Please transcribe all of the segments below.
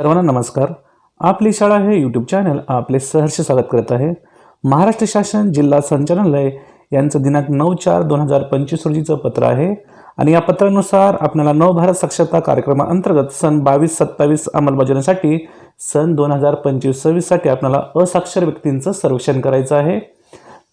सर्वांना नमस्कार. आपली शाळा हे यूट्यूब चॅनल आपले सहर्ष स्वागत करत आहे. महाराष्ट्र शासन जिल्हा संचालनालय यांचं दिनांक नऊ चार दोन हजार पंचवीस रोजीचं पत्र आहे. आणि या पत्रानुसार आपल्याला नवभारत साक्षरता कार्यक्रमाअंतर्गत सन बावीस सत्तावीस अंमलबजावणीसाठी सन दोन हजार पंचवीस सव्वीससाठी आपल्याला असाक्षर व्यक्तींचं सर्वेक्षण करायचं आहे.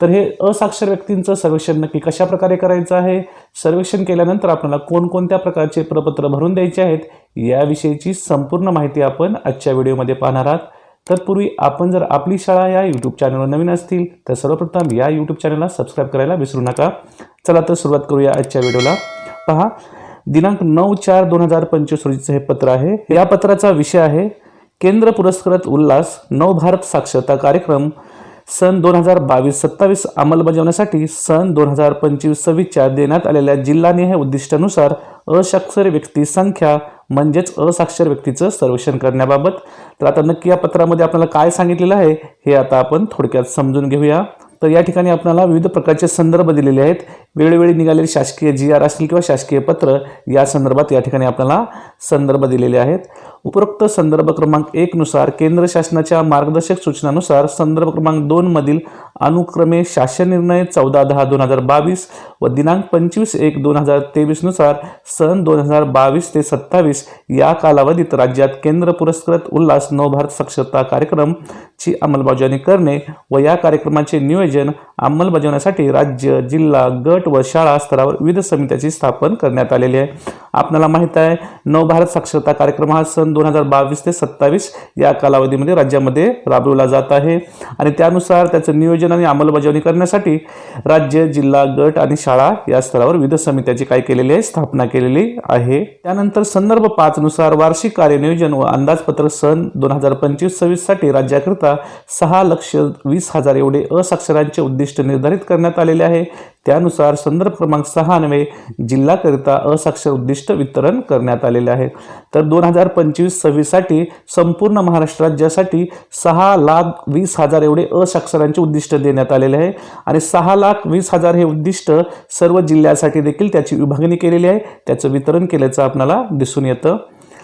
तर हे असाक्षर व्यक्तींचं सर्वेक्षण नक्की कशा प्रकारे करायचं आहे? सर्वेक्षण केल्यानंतर आपल्याला कोणकोणत्या प्रकारचे प्रपत्र भरून द्यायचे आहेत? याविषयीची संपूर्ण माहिती आपण आजच्या व्हिडिओमध्ये पाहणार आहात. तत्पूर्वी आपण जर आपली शाळा या यूट्यूब चॅनलवर नवीन असतील तर सर्वप्रथम या यूट्यूब चॅनलला सबस्क्राईब करायला विसरू नका. चला तर सुरुवात करूया आजच्या व्हिडिओला. पहा दिनांक नऊ चार दोन हजार पंचवीस रोजीचं हे पत्र आहे. या पत्राचा विषय आहे केंद्र पुरस्कृत उल्हास नवभारत साक्षरता कार्यक्रम सन दोन हजार बावीस सत्तावीस अंमलबजावण्यासाठी सन दोन हजार पंचवीस सव्वीसच्या देण्यात आलेल्या जिल्हानिहाय उद्दिष्टानुसार असाक्षर व्यक्ती संख्या म्हणजेच असाक्षर व्यक्तीचं सर्वेक्षण करण्याबाबत. तर आता नक्की या पत्रामध्ये आपल्याला काय सांगितलेलं आहे हे आता आपण थोडक्यात समजून घेऊया. तर या ठिकाणी आपल्याला विविध प्रकारचे संदर्भ दिलेले आहेत. वेळोवेळी निघालेले शासकीय जी आर असतील किंवा शासकीय पत्र या संदर्भात या ठिकाणी आपल्याला संदर्भ दिलेले आहेत. उपरोक्त संदर्भ क्रमांक एकनुसार केंद्र शासनाच्या मार्गदर्शक सूचनानुसार संदर्भ क्रमांक दोनमधील अनुक्रमे शासन निर्णय चौदा दहा दोन हजार बावीस व दिनांक पंचवीस एक दोन हजार तेवीसनुसार सन दोन हजार बावीस ते सत्तावीस या कालावधीत राज्यात केंद्र पुरस्कृत उल्हास नवभारत साक्षरता कार्यक्रमची अंमलबजावणी करणे व या कार्यक्रमाचे नियोजन vermeyeceğini अंमलबजावण्यासाठी राज्य जिल्हा गट व शाळा स्तरावर विविध समित्याची स्थापन करण्यात आलेली आहे. आपल्याला माहीत आहे नवभारत साक्षरता कार्यक्रम हा सन दोन हजार बावीस ते सत्तावीस या कालावधीमध्ये राज्यामध्ये राबवला जात आहे. आणि त्यानुसार त्याचं नियोजन आणि अंमलबजावणी करण्यासाठी राज्य जिल्हा गट आणि शाळा या स्तरावर विविध समित्याची काय केलेली आहे स्थापना केलेली आहे. त्यानंतर संदर्भ पाचनुसार वार्षिक कार्यनियोजन व अंदाजपत्र सन दोन हजार पंचवीस सव्वीससाठी राज्याकरता राज्याकरिता सहा लक्ष वीस हजार एवढे असाक्षरांचे उद्दिष्ट निर्धारित करण्यात आलेले आहे. त्यानुसार संदर्भ क्रमांक सहा जिल्हाकरिता असाक्षर उद्दिष्ट वितरण करण्यात आलेले आहे. तर दोन हजार पंचवीस सव्वीससाठी संपूर्ण महाराष्ट्र राज्यासाठी सहा लाख वीस हजार एवढे असाक्षरांचे उद्दिष्ट देण्यात आलेले आहे. आणि सहा लाख वीस हजार हे उद्दिष्ट सर्व जिल्ह्यासाठी देखील त्याची विभागणी केलेली आहे. त्याचं वितरण केल्याचं आपल्याला दिसून येतं.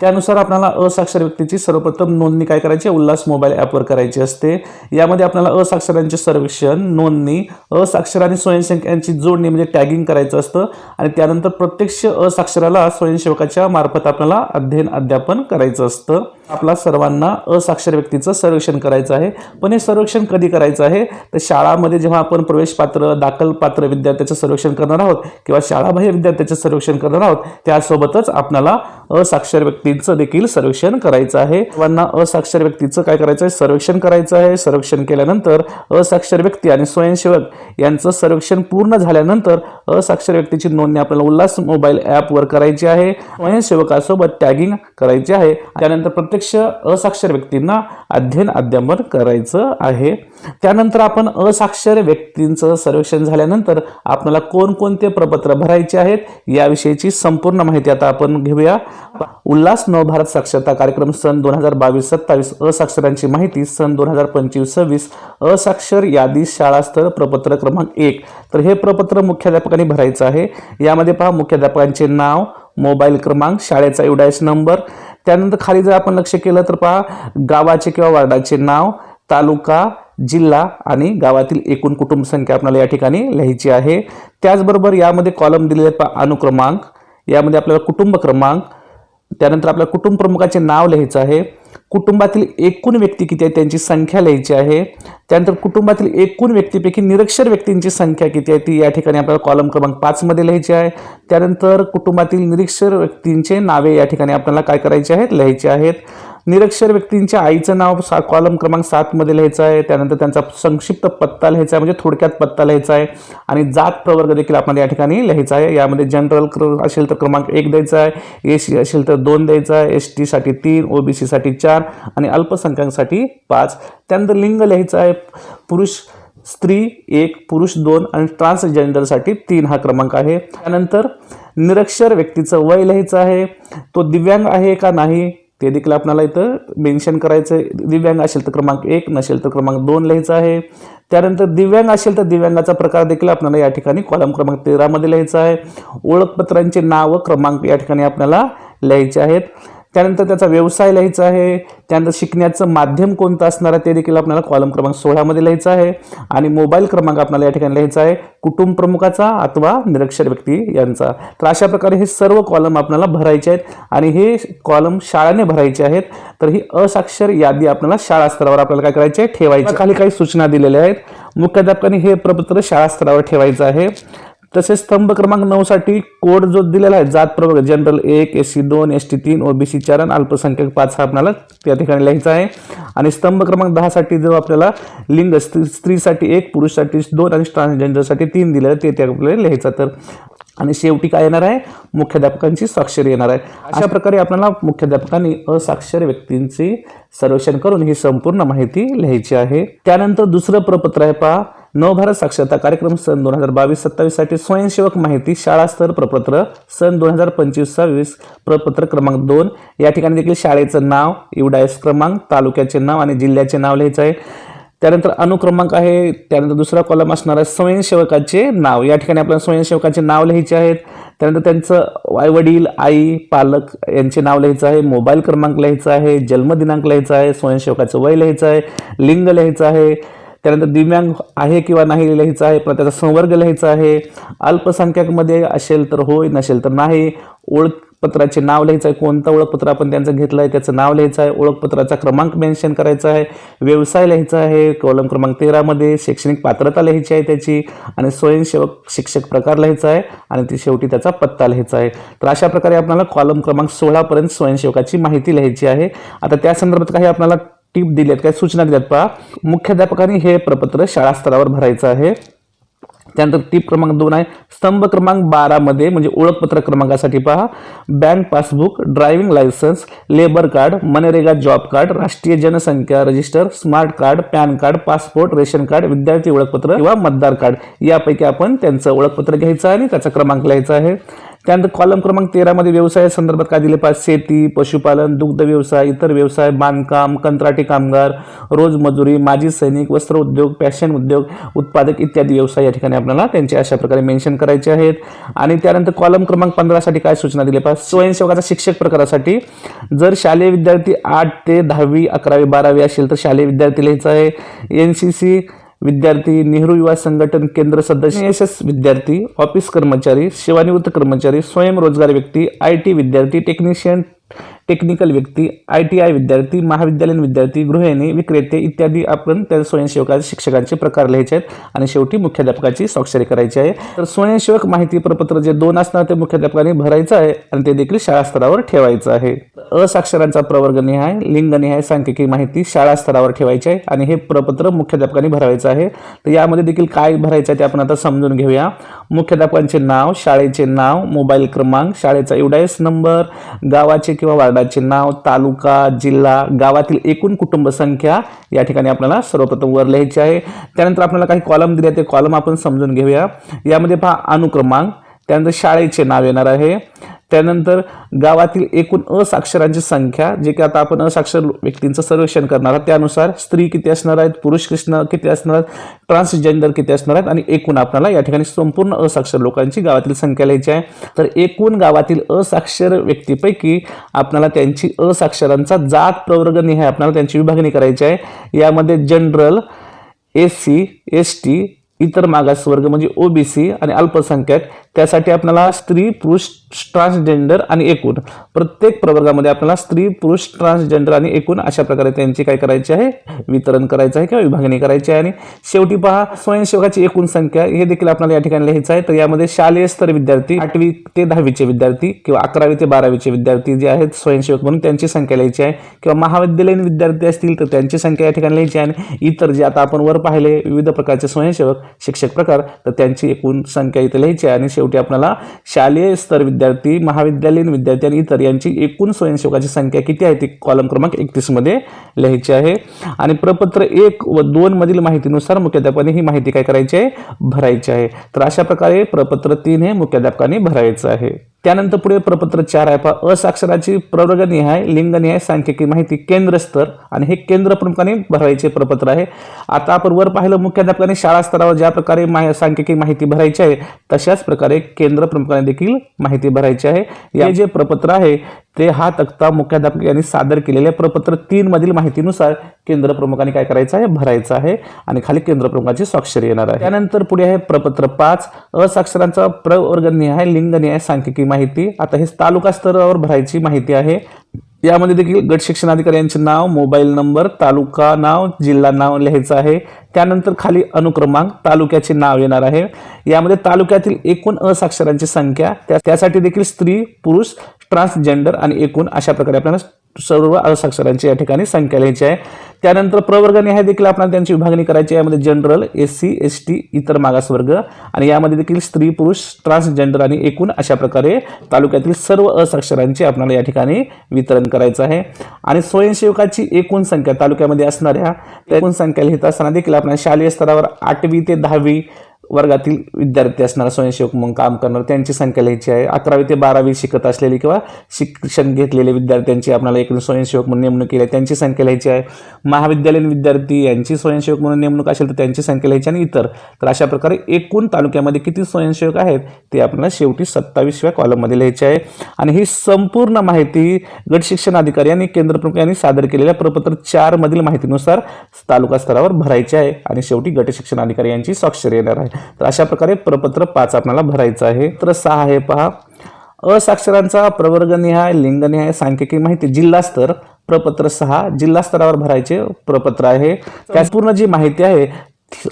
त्यानुसार आपल्याला असाक्षर व्यक्तीची सर्वप्रथम नोंदणी काय करायची? आहे? उल्हास मोबाईल ॲपवर करायची असते. यामध्ये आपल्याला असाक्षरांचे सर्वेक्षण नोंदणी असाक्षर आणि स्वयंसेवक यांची जोडणी म्हणजे टॅगिंग करायचं असतं. आणि त्यानंतर प्रत्यक्ष असाक्षराला स्वयंसेवकाच्या मार्फत आपल्याला अध्ययन अध्यापन करायचं असतं. आपला सर्वांना असाक्षर व्यक्तीचं सर्वेक्षण करायचं आहे. पण हे सर्वेक्षण कधी करायचं आहे? तर शाळामध्ये जेव्हा आपण प्रवेश पात्र दाखल पात्र विद्यार्थ्याचं सर्वेक्षण करणार आहोत किंवा शाळाबाह्य विद्यार्थ्याचं सर्वेक्षण करणार आहोत त्यासोबतच आपल्याला असाक्षर व्यक्तींचं देखील सर्वेक्षण करायचं आहे. सर्वांना असाक्षर व्यक्तीचं काय करायचं आहे? सर्वेक्षण करायचं आहे. सर्वेक्षण केल्यानंतर असाक्षर व्यक्ती आणि स्वयंसेवक यांचं सर्वेक्षण पूर्ण झाल्यानंतर असाक्षर व्यक्तीची नोंदणी आपल्याला उल्हास मोबाईल ॲपवर करायची आहे. स्वयंसेवकासोबत टॅगिंग करायची आहे. त्यानंतर प्रत्यक्ष असाक्षर व्यक्तींना अध्ययन अध्यापन करायचं आहे. त्यानंतर आपण असाक्षर व्यक्तींचं सर्वेक्षण झाल्यानंतर आपल्याला कोणकोणते प्रपत्र भरायचे आहेत याविषयीची संपूर्ण माहिती आता आपण घेऊया. उल्हास नवभारत साक्षरता कार्यक्रम सन दोन हजार बावीस सत्तावीस असाक्षरांची माहिती सन दोन हजार पंचवीस सव्वीस असाक्षर यादी शाळास्तर प्रपत्र क्रमांक एक. तर हे प्रपत्र मुख्याध्यापकांनी भरायचं आहे. यामध्ये पहा मुख्याध्यापकांचे नाव मोबाईल क्रमांक शाळेचा युडायस नंबर त्यानंतर खाली जर आपण लक्ष केलं तर पहा गावाचे किंवा वार्डाचे नाव तालुका जिल्हा आणि गावातील एकूण कुटुंब संख्या आपल्याला या ठिकाणी लिहायची आहे. त्याचबरोबर यामध्ये कॉलम दिलेले पहा अनुक्रमांक यामध्ये आपल्याला कुटुंब क्रमांक त्यानंतर आपल्या कुटुंब प्रमुखाचे नाव लिहायचं आहे. कुटुंबातील एकूण व्यक्ती किती आहे त्यांची संख्या लिहायची आहे. त्यानंतर कुटुंबातील एकूण व्यक्तीपैकी निरक्षर व्यक्तींची संख्या किती आहे ती या ठिकाणी आपल्याला कॉलम क्रमांक पाचमध्ये लिहायची आहे. त्यानंतर कुटुंबातील निरक्षर व्यक्तींचे नावे या ठिकाणी आपल्याला काय करायचे आहेत लिहायचे आहेत. निरक्षर व्यक्तींच्या आईचं नाव सा कॉलम क्रमांक सातमध्ये लिहायचं आहे. त्यानंतर त्यांचा संक्षिप्त पत्ता लिहायचा आहे म्हणजे थोडक्यात पत्ता लिहायचा आहे. आणि जात प्रवर्ग देखील आपण या ठिकाणी लिहायचा आहे. यामध्ये जनरल क्र असेल तर क्रमांक एक द्यायचा आहे. ए सी असेल तर दोन द्यायचा आहे. एस टीसाठी तीन ओ बी सीसाठी चार आणि अल्पसंख्याकांसाठी पाच. त्यानंतर लिंग लिहायचं आहे. पुरुष स्त्री एक पुरुष दोन आणि ट्रान्सजेंडरसाठी तीन हा क्रमांक आहे. त्यानंतर निरक्षर व्यक्तीचं वय लिहायचं आहे. तो दिव्यांग आहे का नाही? ते देखील आपल्याला इथं मेन्शन करायचं आहे दिव्यांग असेल तर क्रमांक एक नसेल तर क्रमांक दोन लिहायचा आहे. त्यानंतर दिव्यांग असेल तर दिव्यांगाचा प्रकार देखील आपल्याला या ठिकाणी कॉलम क्रमांक तेरामध्ये लिहायचा आहे. ओळखपत्रांचे नाव क्रमांक या ठिकाणी आपल्याला लिहायचे आहेत. त्यानंतर त्याचा व्यवसाय लिहायचा आहे. त्यानंतर शिकण्याचं माध्यम कोणतं असणार आहे ते देखील आपल्याला कॉलम क्रमांक सोळामध्ये लिहायचं आहे. आणि मोबाईल क्रमांक आपल्याला या ठिकाणी लिहायचा आहे. कुटुंब प्रमुखाचा अथवा निरक्षर व्यक्ती यांचा. तर अशा प्रकारे हे सर्व कॉलम आपल्याला भरायचे आहेत. आणि हे कॉलम शाळाने भरायचे आहेत. तर ही असाक्षर यादी आपल्याला शाळा स्तरावर आपल्याला काय करायचे आहे? ठेवायची खाली काही सूचना दिलेल्या आहेत. मुख्याध्यापकांनी हे प्रपत्र शाळा स्तरावर ठेवायचं आहे. तसेच स्तंभ क्रमांक नऊ साठी कोड जो दिलेला आहे जात प्रवर्ग जनरल एक एस सी दोन एस टी तीन ओबीसी चार आणि अल्पसंख्याक पाच हा आपल्याला त्या ठिकाणी लिहायचा आहे. आणि स्तंभ क्रमांक दहासाठी जो आपल्याला लिंग स्त्री स्त्रीसाठी एक पुरुषसाठी दोन आणि ट्रान्सजेंडरसाठी तीन दिलेलं ते ते आपल्याला लिहायचं तर आणि शेवटी काय येणार आहे? मुख्याध्यापकांची स्वाक्षरी येणार आहे. अशा प्रकारे आपल्याला मुख्याध्यापकांनी असाक्षर व्यक्तींची सर्वेक्षण करून ही संपूर्ण माहिती लिहायची आहे. त्यानंतर दुसरं प्रपत्र आहे पहा. नवभारत साक्षरता कार्यक्रम सन दोन हजार बावीस सत्तावीससाठी स्वयंसेवक माहिती शाळा स्तर प्रपत्र सन दोन हजार पंचवीस सव्वीस प्रपत्र क्रमांक दोन. या ठिकाणी देखील शाळेचं नाव इवडायस क्रमांक तालुक्याचे नाव आणि जिल्ह्याचे नाव लिहायचं आहे. त्यानंतर अनुक्रमांक आहे त्यानंतर दुसरा कॉलम असणार आहे स्वयंसेवकाचे नाव. या ठिकाणी आपल्याला स्वयंसेवकाचे नाव लिहायचे आहेत. त्यानंतर त्यांचं आई वडील आई पालक यांचे नाव लिहायचं आहे. मोबाईल क्रमांक लिहायचा आहे. जन्मदिनांक लिहायचा आहे. स्वयंसेवकाचं वय लिहायचं आहे. लिंग लिहायचं आहे. त्यानंतर दिव्यांग आहे किंवा नाही लिहायचं आहे. पण त्याचा संवर्ग लिहायचा आहे. अल्पसंख्याकमध्ये असेल तर होय नसेल तर नाही. ओळख ओळखपत्राचे नाव लिहायचं आहे कोणतं ओळखपत्र आपण त्यांचं घेतलं आहे त्याचं नाव लिहायचं आहे ओळखपत्राचा क्रमांक मेन्शन करायचा आहे व्यवसाय लिहायचा आहे कॉलम क्रमांक तेरामध्ये शैक्षणिक पात्रता लिहायची आहे त्याची आणि स्वयंसेवक शिक्षक प्रकार लिहायचा आहे आणि ती शेवटी त्याचा पत्ता लिहायचा आहे. तर अशा प्रकारे आपल्याला कॉलम क्रमांक सोळापर्यंत स्वयंसेवकाची माहिती लिहायची आहे. आता त्या संदर्भात काही आपल्याला टीप दिल्यात काही सूचना दिल्यात पहा मुख्याध्यापकांनी हे प्रपत्र शाळा स्तरावर भरायचं आहे. त्यानंतर टीप क्रमांक दोन आहे. स्तंभ क्रमांक बारामध्ये म्हणजे ओळखपत्र क्रमांकासाठी पहा. Bank passbook driving licence labour card MNREGA job card राष्ट्रीय जनसंख्या register smart card PAN card passport ration card विद्यार्थी ओळखपत्र किंवा मतदार कार्ड. यापैकी आपण त्यांचं ओळखपत्र घ्यायचं आणि त्याचा क्रमांक लिहायचा आहे. त्यानंतर कॉलम क्रमांक तेरामध्ये व्यवसाय संदर्भात काय दिले? पाहिजे शेती पशुपालन दुग्ध व्यवसाय इतर व्यवसाय बांधकाम कंत्राटी कामगार रोजमजुरी माजी सैनिक वस्त्र उद्योग फॅशन उद्योग उत्पादक इत्यादी व्यवसाय या ठिकाणी आपल्याला त्यांचे अशा प्रकारे मेन्शन करायचे आहेत. आणि त्यानंतर कॉलम क्रमांक पंधरासाठी काय सूचना दिली? पाहिजे स्वयंसेवकाचा शिक्षक प्रकारासाठी. जर शालेय विद्यार्थी आठ ते दहावी अकरावी बारावी असेल तर शालेय विद्यार्थी लिहायचं आहे. एन सी सी विद्यार्थी नेहरू युवा संघटन केंद्र सदस्य एस विद्यार्थी ऑफिस कर्मचारी सेवानिवृत्त कर्मचारी स्वयंरोजगार व्यक्ती आय टी विद्यार्थी टेक्निशियन टेक्निकल व्यक्ती आय टी आय विद्यार्थी महाविद्यालयीन विद्यार्थी गृहिणी विक्रेते इत्यादी आपण त्या स्वयंसेवकाचे शिक्षकांचे प्रकार लिहायचे आहेत आणि शेवटी मुख्याध्यापकाची स्वाक्षरी करायची आहे. तर स्वयंसेवक माहिती प्रपत्र जे दोन असणार ते मुख्याध्यापकाने भरायचं आहे आणि ते देखील शाळा स्तरावर ठेवायचं आहे. असाक्षरांचा प्रवर्ग निहाय लिंग निहाय सांख्यिकी माहिती शाळा स्तरावर ठेवायची आहे आणि हे प्रपत्र मुख्याध्यापकाने भरायचं आहे. तर यामध्ये देखील काय भरायचं आहे ते आपण आता समजून घेऊया. मुख्याध्यापकांचे नाव शाळेचे नाव मोबाईल क्रमांक शाळेचा युडायस नंबर गावाचे किंवा वार्डाचे नाव तालुका जिल्हा गावातील एकूण कुटुंब संख्या या ठिकाणी आपल्याला सर्वप्रथम वर लिहायची आहे. त्यानंतर आपल्याला काही कॉलम दिले ते कॉलम आपण समजून घेऊया. यामध्ये पहा अनुक्रमांक त्यानंतर शाळेचे नाव येणार आहे. त्यानंतर गावातील एकूण असाक्षरांची संख्या जे की आता आपण असाक्षर व्यक्तींचं सर्वेक्षण करणार आहात त्यानुसार स्त्री किती असणार आहेत पुरुष कृष्ण किती असणार आहेत ट्रान्सजेंडर किती असणार आहेत आणि एकूण आपल्याला या ठिकाणी संपूर्ण असाक्षर लोकांची गावातील संख्या लिहायची आहे. तर एकूण गावातील असाक्षर व्यक्तीपैकी आपल्याला त्यांची असाक्षरांचा जात प्रवर्ग निहाय आपल्याला त्यांची विभागणी करायची आहे. यामध्ये general S C S T इतर मागासवर्ग म्हणजे ओबीसी आणि अल्पसंख्याक त्यासाठी आपल्याला स्त्री पुरुष ट्रान्सजेंडर आणि एकूण. प्रत्येक प्रवर्गामध्ये आपल्याला स्त्री पुरुष ट्रान्सजेंडर आणि एकूण अशा प्रकारे त्यांची काय करायची आहे? वितरण करायचं आहे किंवा विभागणी करायची आहे. आणि शेवटी पहा स्वयंसेवकाची एकूण संख्या हे देखील आपल्याला या ठिकाणी लिहायचं आहे. तर यामध्ये शालेय स्तर विद्यार्थी आठवी ते दहावीचे विद्यार्थी किंवा अकरावी ते बारावीचे विद्यार्थी जे आहेत स्वयंसेवक म्हणून त्यांची संख्या लिहायची आहे. किंवा महाविद्यालयीन विद्यार्थी असतील तर त्यांची संख्या या ठिकाणी लिहायची आहे. आणि इतर जे आता आपण वर पाहिले विविध प्रकारचे स्वयंसेवक शिक्षक प्रकार तर त्यांची एकूण संख्या इथे लिहायची आहे. आणि शेवटी आपल्याला शालेय स्तर विद्यार्थी महाविद्यालयीन विद्यार्थी आणि इतर यांची एकूण स्वयंसेवकाची संख्या किती आहे ती कॉलम क्रमांक एकतीसमध्ये लिहायची आहे. आणि प्रपत्र एक व दोन मधील माहितीनुसार मुख्याध्यापकाने ही माहिती काय करायची आहे? भरायची आहे. तर अशा प्रकारे प्रपत्र तीन हे मुख्याध्यापकाने भरायचं आहे. त्यानंतर पुढे प्रपत्र चार आहे. पहा असाक्षराची प्रवर्गनिहाय लिंगनिहाय सांख्यिकी माहिती केंद्र स्तर. आणि हे केंद्र प्रमुखाने भरायचे प्रपत्र आहे. आता आपण वर पाहिलं मुख्याध्यापकाने शाळा स्तरावर ज्या प्रकारे माहि सांख्यिकी माहिती भरायची आहे तशाच प्रकारे केंद्र प्रमुखाने देखील माहिती भरायची आहे. या जे प्रपत्र आहे ते हा तक्ता मुख्याध्यापक यांनी सादर केलेल्या प्रपत्र तीन मधील माहितीनुसार केंद्र प्रमुखांनी काय करायचं आहे? भरायचं आहे आणि खाली केंद्र प्रमुखाची स्वाक्षरी येणार आहे. त्यानंतर पुढे आहे प्रपत्र पाच. असाक्षरांचा प्रवर्गनिहाय लिंगनिहाय सांख्यिकी माहिती. आता हे तालुका स्तरावर भरायची माहिती आहे. यामध्ये देखील गट शिक्षणाधिकारी यांचे नाव मोबाईल नंबर तालुका नाव जिल्हा नाव लिहायचं आहे. त्यानंतर खाली अनुक्रमांक तालुक्याचे नाव येणार आहे. यामध्ये तालुक्यातील एकूण असाक्षरांची संख्या त्या त्यासाठी देखील स्त्री पुरुष ट्रान्सजेंडर आणि एकूण अशा प्रकारे आपल्याला सर्व असाक्षरांची या ठिकाणी संख्या लिहायची आहे. त्यानंतर प्रवर्गनिहाय देखील आपल्याला त्यांची विभागणी करायची आहे. यामध्ये general S C S T इतर मागासवर्ग आणि यामध्ये देखील स्त्री पुरुष ट्रान्सजेंडर आणि एकूण अशा प्रकारे तालुक्यातील सर्व असाक्षरांची आपल्याला या ठिकाणी वितरण करायचं आहे. आणि स्वयंसेवकाची एकूण संख्या तालुक्यामध्ये असणाऱ्या त्या एकूण संख्या लिहित असताना देखील आपल्याला शालेय स्तरावर आठवी ते दहावी वर्गातील विद्यार्थी असणार स्वयंसेवक म्हणून काम करणार त्यांची संख्या लिहायची आहे. अकरावी ते बारावी शिकत असलेली किंवा शिक्षण घेतलेले विद्यार्थ्यांची आपल्याला एक स्वयंसेवक म्हणून नेमणूक केली आहे त्यांची संख्या लिहायची आहे. महाविद्यालयीन विद्यार्थी यांची स्वयंसेवक म्हणून नेमणूक असेल तर त्यांची संख्या लिहायची आणि इतर. तर अशा प्रकारे एकूण तालुक्यामध्ये किती स्वयंसेवक आहेत ते आपल्याला शेवटी सत्तावीसव्या कॉलममध्ये लिहायचे आहे. आणि ही संपूर्ण माहिती गट शिक्षण अधिकारी आणि केंद्र प्रमुख यांनी सादर केलेल्या प्रपत्र चारमधील माहितीनुसार तालुका स्तरावर भरायचे आहे. आणि शेवटी गट शिक्षण अधिकारी यांची स्वाक्षरी येणार आहे. तर अशा प्रकारे प्रपत्र पाच आपल्याला भरायचं आहे. तर सहा आहे पहा. असाक्षरांचा प्रवर्गनिहाय लिंगनिहाय सांख्यिकी माहिती जिल्हा स्तर प्रपत्र सहा. जिल्हा स्तरावर भरायचे प्रपत्र आहे. त्या पूर्ण जी माहिती आहे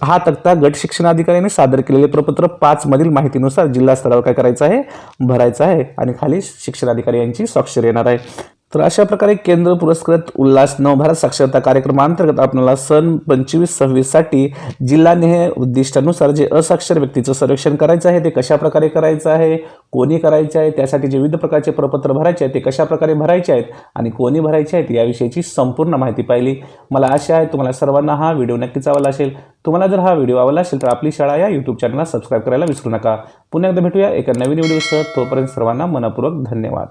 हा तक्ता गट शिक्षणाधिकाऱ्याने सादर केलेले प्रपत्र पाच मधील माहितीनुसार जिल्हा स्तरावर काय करायचं आहे? भरायचं आहे. आणि खाली शिक्षणाधिकारी यांची स्वाक्षरी येणार आहे. तर अशा प्रकारे केंद्र पुरस्कृत उल्हास नवभारत साक्षरता कार्यक्रमांतर्गत आपल्याला सन पंचवीस सव्वीससाठी जिल्हानिहाय उद्दिष्टानुसार जे असाक्षर व्यक्तीचं सर्वेक्षण करायचं आहे ते कशा प्रकारे करायचं आहे कोणी करायचे आहे त्यासाठी जे विविध प्रकारचे प्रपत्र भरायचे आहेत ते कशा प्रकारे भरायचे आहेत आणि कोणी भरायचे आहेत याविषयीची संपूर्ण माहिती पाहिली. मला आशा आहे तुम्हाला सर्वांना हा व्हिडिओ नक्कीच आवडला असेल. तुम्हाला जर हा व्हिडिओ आवडला असेल तर आपली शाळा या यूट्यूब चॅनलला सबस्क्राईब करायला विसरू नका. पुन्हा एकदा भेटूया एका नवीन व्हिडिओसह. तोपर्यंत सर्वांना मनपूर्वक धन्यवाद.